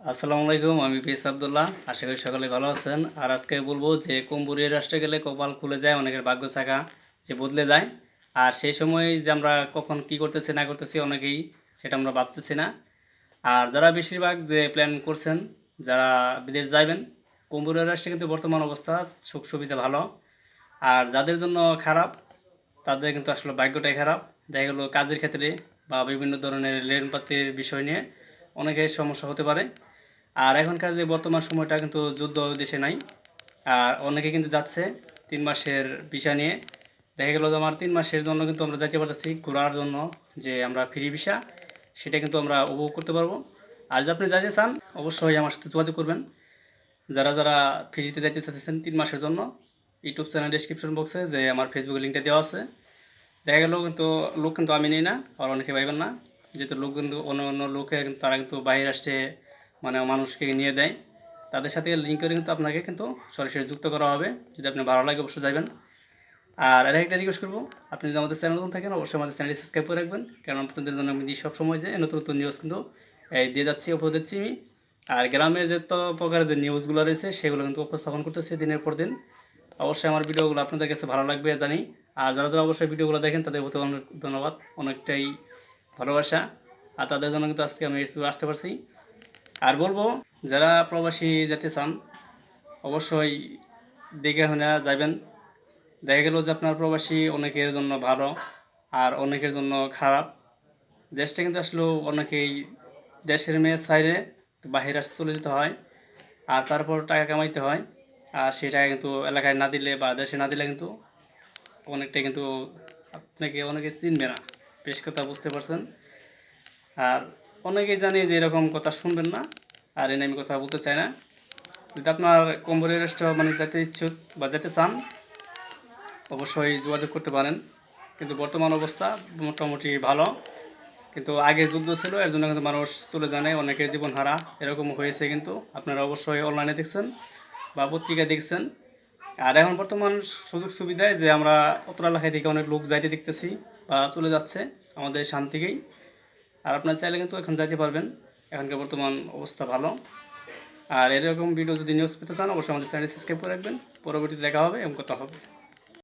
আসসালামু আলাইকুম, আমি পিস আবদুল্লাহ। আশা করি সকলে ভালো আছেন। আর আজকে বলব যে কুম্বুরিয়া রাষ্ট্রে গেলে কপাল খুলে যায়, অনেকের ভাগ্য চাকা যে বদলে যায়। আর সেই সময় যে আমরা কখন কি করতেছি, না করতেছি অনেকেই সেটা আমরা ভাবতেছি না। আর যারা বেশিরভাগ যে প্ল্যান করছেন, যারা বিদেশ যাবেন কুম্বুরিয়া রাষ্ট্রে কিন্তু বর্তমান অবস্থা সুখ সুবিধা ভালো। আর যাদের জন্য খারাপ, তাদের কিন্তু আসলে ভাগ্যটাই খারাপ। দেখা গেলো কাজের ক্ষেত্রে বা বিভিন্ন ধরনের লেনপাতির বিষয় নিয়ে অনেকের সমস্যা হতে পারে। আর এখনকার যে বর্তমান সময়টা কিন্তু যুদ্ধ দেশে নাই। আর অনেকে কিন্তু যাচ্ছে তিন মাসের ভিসা নিয়ে। দেখা গেল যে আমার তিন মাসের জন্য কিন্তু আমরা যাইতে পারতেছি ঘোরার জন্য যে আমরা ফ্রি ভিসা, সেটা কিন্তু আমরা উপভোগ করতে পারব। আর যদি আপনি যাইতে চান, অবশ্যই আমার সাথে যোগাযোগ করবেন। যারা যারা ফ্রিতে যাইতে চাইতেছেন তিন মাসের জন্য, ইউটিউব চ্যানেল ডিসক্রিপশন বক্সে যে আমার ফেসবুকের লিঙ্কটা দেওয়া আছে। দেখা গেল কিন্তু লোক কিন্তু আমি নিই না, আর অনেকে পাইবেন না। যেহেতু লোক কিন্তু অন্য অন্য লোকে কিন্তু তারা কিন্তু বাইরে আসছে মানে মানুষকে নিয়ে দেয়। তাদের সাথে লিঙ্ক করে কিন্তু আপনাকে কিন্তু সরাসরি যুক্ত করা হবে। যদি আপনি ভালো লাগে অবশ্যই যাবেন। আর আর একটা রিকোয়েস্ট করব, আপনি যদি আমাদের চ্যানেল নতুন থাকেন, অবশ্যই আমাদের চ্যানেলটি সাবস্ক্রাইব করে রাখবেন। কারণ আপনাদের জন্য আমি সব সময় যে নতুন নতুন নিউজ কিন্তু, এই দিয়ে যাচ্ছি উপর দিচ্ছি আমি। আর গ্রামের যত প্রকারের যে নিউজগুলো রয়েছে, সেগুলো কিন্তু উপস্থাপন করতেছি দিনের পর দিন। অবশ্যই আমার ভিডিওগুলো আপনাদের কাছে ভালো লাগবে জানি। আর যারা যারা অবশ্যই ভিডিওগুলো দেখেন, তাদের প্রতি অনেক ধন্যবাদ, অনেকটাই ভালোবাসা। আর তাদের জন্য কিন্তু আজকে আমি আসতে পারছি। আর বলব, যারা প্রবাসী যেতে চান, অবশ্যই দেখে শুনে যাবেন। দেখা গেল যে আপনার প্রবাসী অনেকের জন্য ভালো আর অনেকের জন্য খারাপ। দেশটা কিন্তু আসলেও অনেকেই দেশের মেয়ে সাইডে বাহির আসতে চলে যেতে হয় আর তারপর টাকা কামাইতে হয়। আর সেই টাকা কিন্তু এলাকায় না দিলে বা দেশে না দিলে কিন্তু অনেকটাই কিন্তু আপনাকে অনেকে চিনবে না। বেশ কথা বুঝতে পারছেন। আর অনেকেই জানি যে এরকম কথা শুনবেন না, আর এনে আমি কথা বলতে চাই না। যদি আপনার কম্বরের রেস্ট মানে যেতে ইচ্ছুক বা যেতে চান, অবশ্যই যোগাযোগ করতে পারেন। কিন্তু বর্তমান অবস্থা মোটামুটি ভালো। কিন্তু আগে যুদ্ধ ছিল, এর জন্য কিন্তু মানুষ চলে জানে অনেকের জীবন হারা। এরকম হয়েছে কিন্তু, আপনারা অবশ্যই অনলাইনে দেখছেন বা পত্রিকায় দেখছেন। আর এখন বর্তমান সুযোগ সুবিধায় যে আমরা অতটা এলাকায় থেকে অনেক লোক যাইতে দেখতেছি বা চলে যাচ্ছে আমাদের শান্তিকেই। আর আপনার চাইলে কিন্তু এখন যাইতে পারবেন। এখানকার বর্তমান অবস্থা ভালো। আর এরকম ভিডিও যদি নিউজ পেতে চান, অবশ্যই আমাদের চ্যানেল সাবস্ক্রাইব করে রাখবেন। পরবর্তীতে দেখা হবে এবং কথা হবে।